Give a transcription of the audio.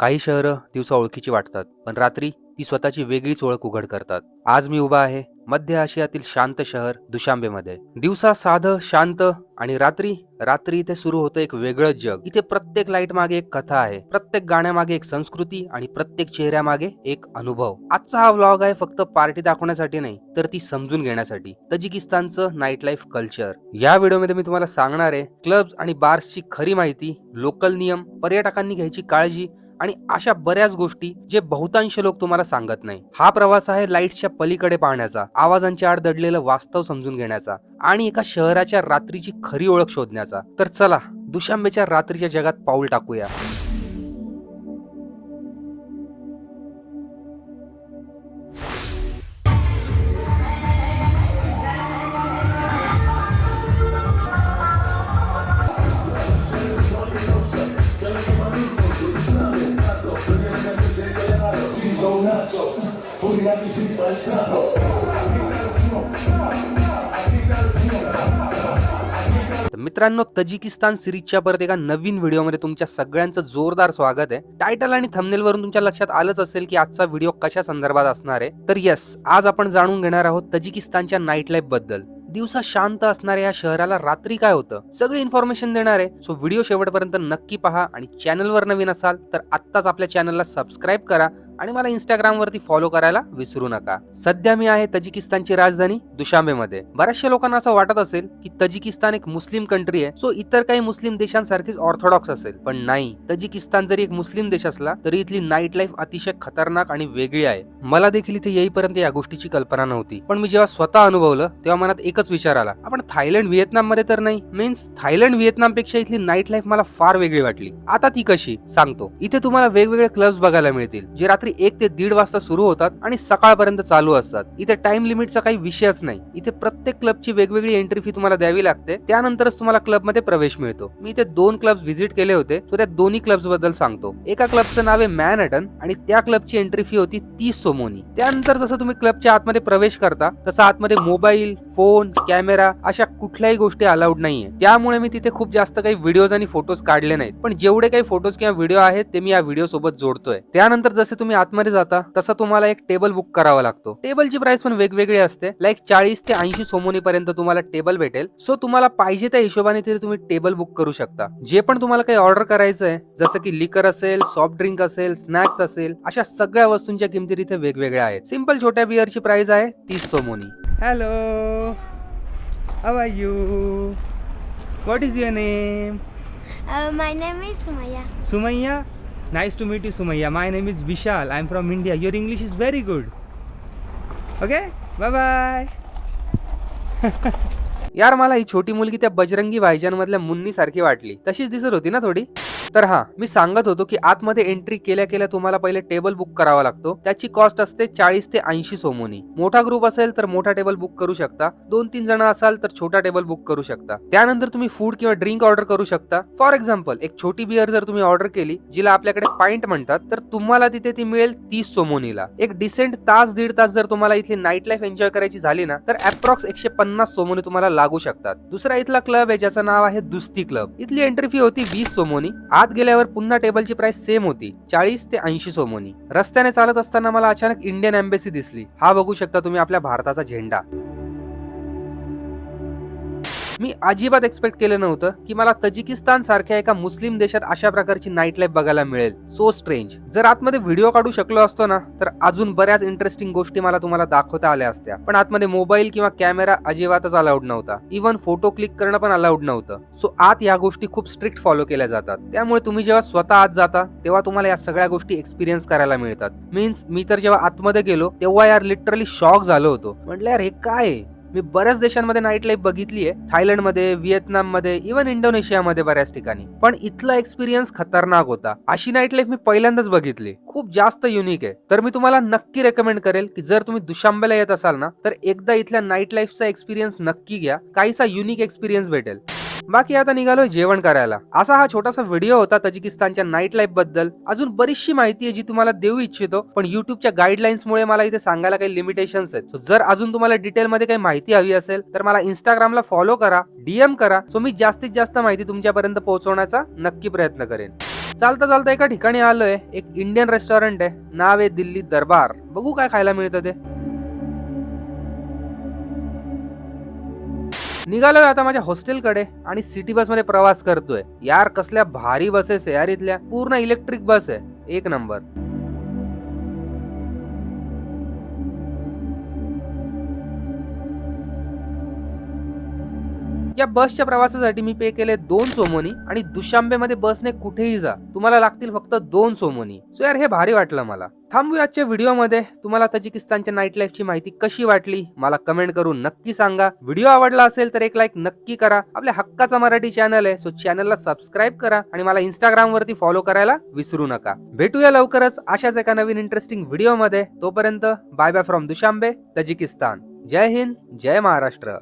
काही शहरं दिवसा ओळखीची वाटतात पण रात्री ती स्वतःची वेगळीच ओळख उघड करतात. आज मी उभा आहे मध्य आशियातील शांत शहर दुशांबेमध्ये. दिवसा साधं शांत आणि रात्री रात्री इथे सुरू होतं एक वेगळं जग. इथे प्रत्येक लाइट मागे एक कथा आहे प्रत्येक गाण्यामागे एक संस्कृती आणि प्रत्येक चेहऱ्यामागे एक अनुभव. आजचा हा व्लॉग आहे फक्त पार्टी दाखवण्यासाठी नाही तर ती समजून घेण्यासाठी. तजिकिस्तानचं नाईट लाईफ कल्चर या व्हिडिओमध्ये मी तुम्हाला सांगणार आहे क्लब्स आणि बार्सची खरी माहिती लोकल नियम पर्यटकांनी घ्यायची काळजी आणि अशा बऱ्याच गोष्टी जे बहुतांश लोक तुम्हाला सांगत नाही. हा प्रवास आहे लाईट्सच्या पलीकडे पाहण्याचा आवाजांच्या आड दडलेलं वास्तव समजून घेण्याचा आणि एका शहराच्या रात्रीची खरी ओळख शोधण्याचा. तर चला दुशांबेच्या रात्रीच्या जगात पाऊल टाकूया. तर मित्रांनो तजिकिस्तान सिरीजच्या परत एका नवीन व्हिडिओमध्ये तुमच्या सगळ्यांचं जोरदार स्वागत आहे. टायटल आणि थंबनेल वरून तुमच्या लक्षात आलंच असेल की आजचा व्हिडिओ कशा संदर्भात असणार आहे. तर यस आज आपण जाणून घेणार आहोत तजिकिस्तानच्या नाईट लाईफबद्दल. दिवसा शांत असणाऱ्या या शहराला रात्री काय होतं? सगळी इन्फॉर्मेशन देणार आहे. सो व्हिडिओ शेवटपर्यंत नक्की पहा आणि चॅनलवर नवीन असाल तर आत्ताच आपल्या चॅनलला सबस्क्राईब करा. आणि मला इंस्टाग्रामवरती फॉलो करायला विसरू नका. सध्या मी आहे तजिकिस्तानची राजधानी दुशांबेमध्ये बऱ्याचशा लोकांना असं वाटत असेल की तजिकिस्तान एक मुस्लिम कंट्री आहे सो इतर काही मुस्लिम देशांसारखीच ऑर्थोडॉक्स असेल. पण नाही. तजिकिस्तान जरी एक मुस्लिम देश असला तरी इथली नाईट लाईफ अतिशय खतरनाक आणि वेगळी आहे. मला देखील इथे येईपर्यंत या गोष्टीची कल्पना नव्हती. पण मी जेव्हा स्वतः अनुभवलं तेव्हा मनात एकच विचार आला. आपण थायलंड व्हिएतनाममध्ये तर नाही. मीन्स थायलंड व्हिएतनामपेक्षा इथली नाईट लाईफ मला फार वेगळी वाटली. आता ती कशी? सांगतो. इथे तुम्हाला वेगवेगळे क्लब्स बघायला मिळतील जे रात्री एक ते दीड वाजता सुरू होतात आणि सकाळपर्यंत चालू असतात. इथे टाइम लिमिटचा काही विषयच नाही. इथे प्रत्येक क्लबची वेगवेगळी एंट्री फी तुम्हाला द्यावी लागते. त्यानंतरच तुम्हाला क्लबमध्ये प्रवेश मिळतो. मी इथे दोन क्लब्स व्हिजिट केले होते सो त्या दोन्ही क्लब्सबद्दल सांगतो. एका क्लबचं नाव आहे मॅनहटन आणि त्या क्लबची एंट्री फी होती तीस सोमोनी. त्यानंतर जसं तुम्ही क्लबच्या आतमध्ये प्रवेश करता तसं आतमध्ये मोबाईल फोन कॅमेरा अशा कुठल्याही गोष्टी अलाउड नाहीये. त्यामुळे मी तिथे खूप जास्त काही व्हिडिओज आणि फोटोज काढले नाहीत. पण जेवढे काही फोटोज किंवा व्हिडिओ आहेत ते मी या व्हिडिओ सोबत जोडतोय. त्यानंतर जसे तुम्ही आतमध्ये जाता तसं तुम्हाला एक टेबल बुक करावा लागतो टेबलची प्राइस पण वेगवेगळी असते लाईक चाळीस ते ऐंशी सोमोनी पर्यंत तुम्हाला टेबल भेटेल सो तुम्हाला पाहिजे त्या हिशोबाने तिथे तुम्ही टेबल बुक करू शकता जे पण तुम्हाला काही ऑर्डर करायचं आहे जसं की लिकर असेल सॉफ्ट ड्रिंक असेल स्नॅक्स असेल अशा सगळ्या वस्तूंच्या किमती तिथे वेगवेगळ्या आहेत सिंपल छोट्या बिअरची प्राइस आहे तीस सोमोनी are you? What is your name? Uh, my name is Sumaya. Sumaya. Nice to meet you, Sumaya. My name is Vishal. I'm from India. Your English is very good. Okay? Bye bye. यार मला ही छोटी मुलगी त्या बजरंगी भाईजान मधल्या मुन्नी सारखी वाटली तशीच दिसत होती ना थोडी तर हा मी सांगत होतो की आतमध्ये एंट्री केल्या केल्या तुम्हाला पहिले टेबल बुक करावा लागतो. त्याची कॉस्ट असते चाळीस ते ऐंशी सोमोनी. मोठा ग्रुप असेल तर मोठा टेबल बुक करू शकता. दोन तीन जण असाल तर छोटा टेबल बुक करू शकता. त्यानंतर तुम्ही फूड किंवा ड्रिंक ऑर्डर करू शकता. फॉर एक्झाम्पल एक छोटी बिअर जर तुम्ही ऑर्डर केली जिला आपल्याकडे पाइंट म्हणतात तर तुम्हाला तिथे ती मिळेल तीस सोमोनीला. एक डिसेंट तास दीड तास जर तुम्हाला इथली नाईट लाईफ एन्जॉय करायची झाली ना तर अप्रॉक्स एकशे पन्नास सोमोनी तुम्हाला लागू शकतात. दुसरा इथला क्लब आहे ज्याचं नाव आहे दुस्ती क्लब इथली एंट्री फी होती वीस सोमोनी. आत गेल्यावर पुन्हा टेबलची प्राइस सेम होती. चाळीस ते ऐंशी सोमोनी. रस्त्याने चालत असताना मला अचानक इंडियन एम्बेसी दिसली. हा बघू शकता तुम्ही आपल्या भारताचा झेंडा. मी अजिबात एक्सपेक्ट केलं नव्हतं की मला तजिकिस्तान सारख्या एका मुस्लिम देशात अशा प्रकारची नाईट लाईफ बघायला मिळेल. सो स्ट्रेंज जर आतमध्ये व्हिडिओ काढू शकलो असतो ना तर अजून बऱ्याच इंटरेस्टिंग गोष्टी मला तुम्हाला दाखवता आल्या असत्या. पण आतमध्ये मोबाईल किंवा कॅमेरा अजिबातच अलाउड नव्हता. इव्हन फोटो क्लिक करणं पण अलाउड नव्हतं. सो आत या गोष्टी खूप स्ट्रिक्ट फॉलो केल्या जातात. त्यामुळे तुम्ही जेव्हा स्वतः आत जाता तेव्हा तुम्हाला या सगळ्या गोष्टी एक्सपिरियन्स करायला मिळतात. मीन्स मी तर जेव्हा आतमध्ये गेलो तेव्हा यार लिटरली शॉक झालो होतो. म्हटलं यार हे काय आहे? मी बऱ्याच देशांमध्ये नाईट लाईफ बघितली आहे थायलंडमध्ये व्हिएतनाममध्ये इव्हन इंडोनेशियामध्ये बऱ्याच ठिकाणी. पण इथला एक्सपिरियन्स खतरनाक होता. अशी नाईट लाईफ मी पहिल्यांदाच बघितली खूप जास्त युनिक आहे. तर मी तुम्हाला नक्की रेकमेंड करेल की जर तुम्ही दुशांबेला येत असाल ना तर एकदा इथल्या नाईट लाईफचा एक्सपिरियन्स नक्की घ्या. काहीसा युनिक एक्सपिरियन्स भेटेल. बाकी आता निघालोय जेवण करायला. असा हा छोटासा व्हिडिओ होता तजिकिस्तानच्या नाईट लाईफबद्दल. अजून बरीचशी माहिती आहे जी तुम्हाला देऊ इच्छितो पण युट्यूबच्या गाईडलाईन्स मुळे मला इथे सांगायला काही लिमिटेशन्स आहेत. जर अजून तुम्हाला डिटेलमध्ये काही माहिती हवी असेल तर मला इंस्टाग्रामला फॉलो करा डीएम करा सो मी जास्तीत जास्त माहिती तुमच्यापर्यंत पोहोचवण्याचा नक्की प्रयत्न करेन. चालता चालता एका ठिकाणी आलोय एक इंडियन रेस्टॉरंट आहे नाव आहे दिल्ली दरबार. बघू काय खायला मिळतं ते. निघालोय आता माझ्या हॉस्टेलकडे आणि सिटी बसमध्ये प्रवास करतोय. यार कसल्या भारी बसेस आहे यार इथल्या. पूर्ण इलेक्ट्रिक बस आहे. एक नंबर. या बसच्या प्रवासासाठी मी पे केले दोन सोमोनी आणि दुशांबेमध्ये बसने कुठेही जा. तुम्हाला लागतील फक्त दोन सोमोनी. सो यार हे भारी वाटलं मला. थांबूया आजच्या व्हिडिओमध्ये. तुम्हाला तजिकिस्तानच्या नाईट लाईफची माहिती कशी वाटली मला कमेंट करून नक्की सांगा. व्हिडिओ आवडला असेल तर एक लाईक नक्की करा. आपल्या हक्काचा मराठी चॅनल आहे सो चॅनलला सबस्क्राईब करा आणि मला इंस्टाग्राम वरती फॉलो करायला विसरू नका. भेटूया लवकरच अशाच एका नवीन इंटरेस्टिंग व्हिडिओमध्ये तोपर्यंत bye bye from Dushanbe Tajikistan. Jai Hind Jai Maharashtra.